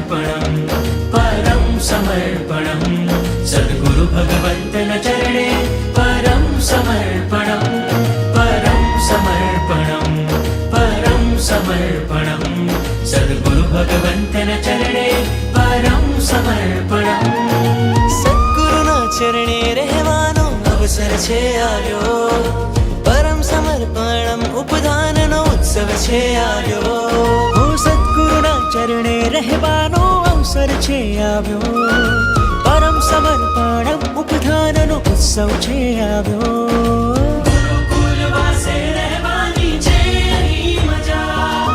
समर्पणम् परं समर्पणम् सद्गुरु भगवन्तन चरणे परं समर्पणम् परं समर्पणम् परं समर्पणम् सद्गुरु भगवन्तन चरणे परं समर्पणम् સદગુરુના ચરણે રહેવાનો અવસર છે આવ્યો પરમ સમર્પણમ ઉપદાનનો ઉત્સવ છે આવ્યો હો સદગુરુના ચરણે રહેવાનો અવસર છે આવ્યો. પરમ સમર્પણ ઉપધાનનો ઉત્સવ છે આવ્યો. રહેવાની છે અહીં મજા.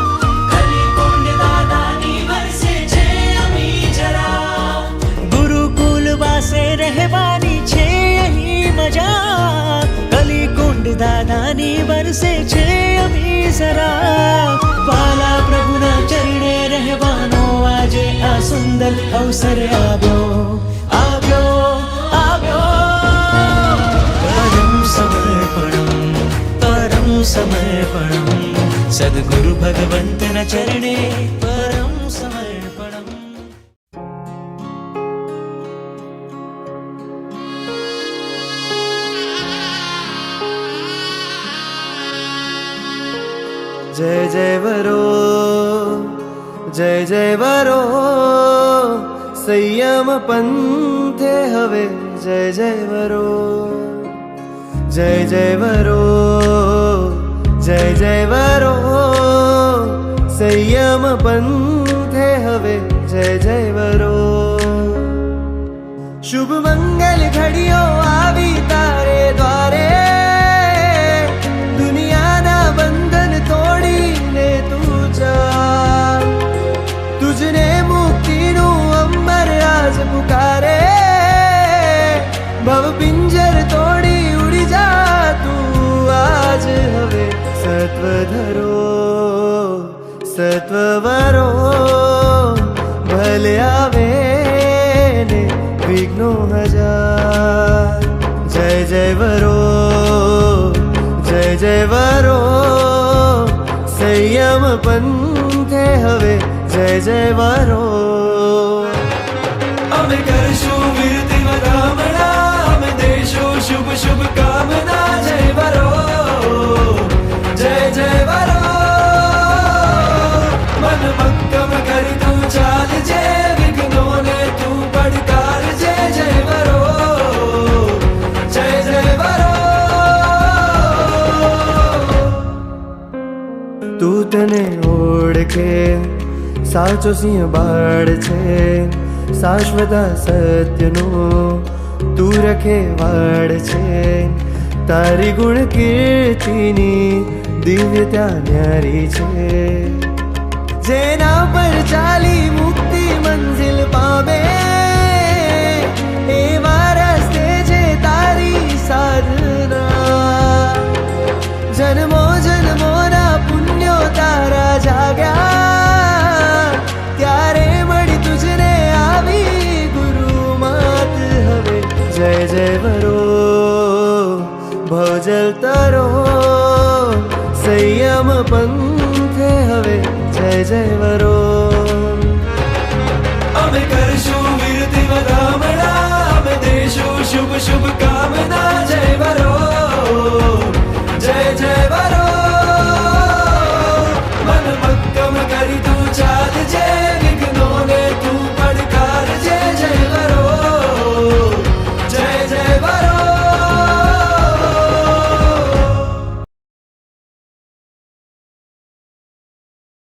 કલિકુંડ દાદાની વરસે છે અમી જરા. ગુરુકુલ વાસે રહેવાની છે અહીં મજા. કલિકુંડ દાદાની વરસે છે અમી જરા. આ સુંદર અવસર આવ્યો આવ્યો આવ્યો પરમ સમર્પણમ પરમ સમર્પણમ સદગુરુ ભગવંતના ચરણે પરમ સમર્પણમ જય જય વરો જય જય વરો, સંયમ પંથે હવે જય જય વરો. જય જય વરો, જય જય વરો, સંયમ પંથે હવે જય જય વરો. શુભ મંગલ ઘડીઓ આવી સત્વ વરો ભલે આવે ને વિઘ્નો હજાર જય જય વરો જય જય વરો સંયમ પંથે હવે જય જય વરો અમે કરશું વીરતી વધામણા અમે દેશો શુભ શુભ કામના તને ઓળખે. સાચો સિંહ બાળ છે. શાશ્વત સત્યનો તું રખે વાળ છે. તારી ગુણ કીર્તિની દિવ્યતા ન્યારી છે. જેના પર ચાલી મુક્તિ મંજિલ પામે. એવા તારી સાધના. જન્મો જન્મોના સંયમ પંથે હવે. જય જય વરો. અમે કરશું વીરતી વધામણા અમે દેશું શુભ શુભ વરો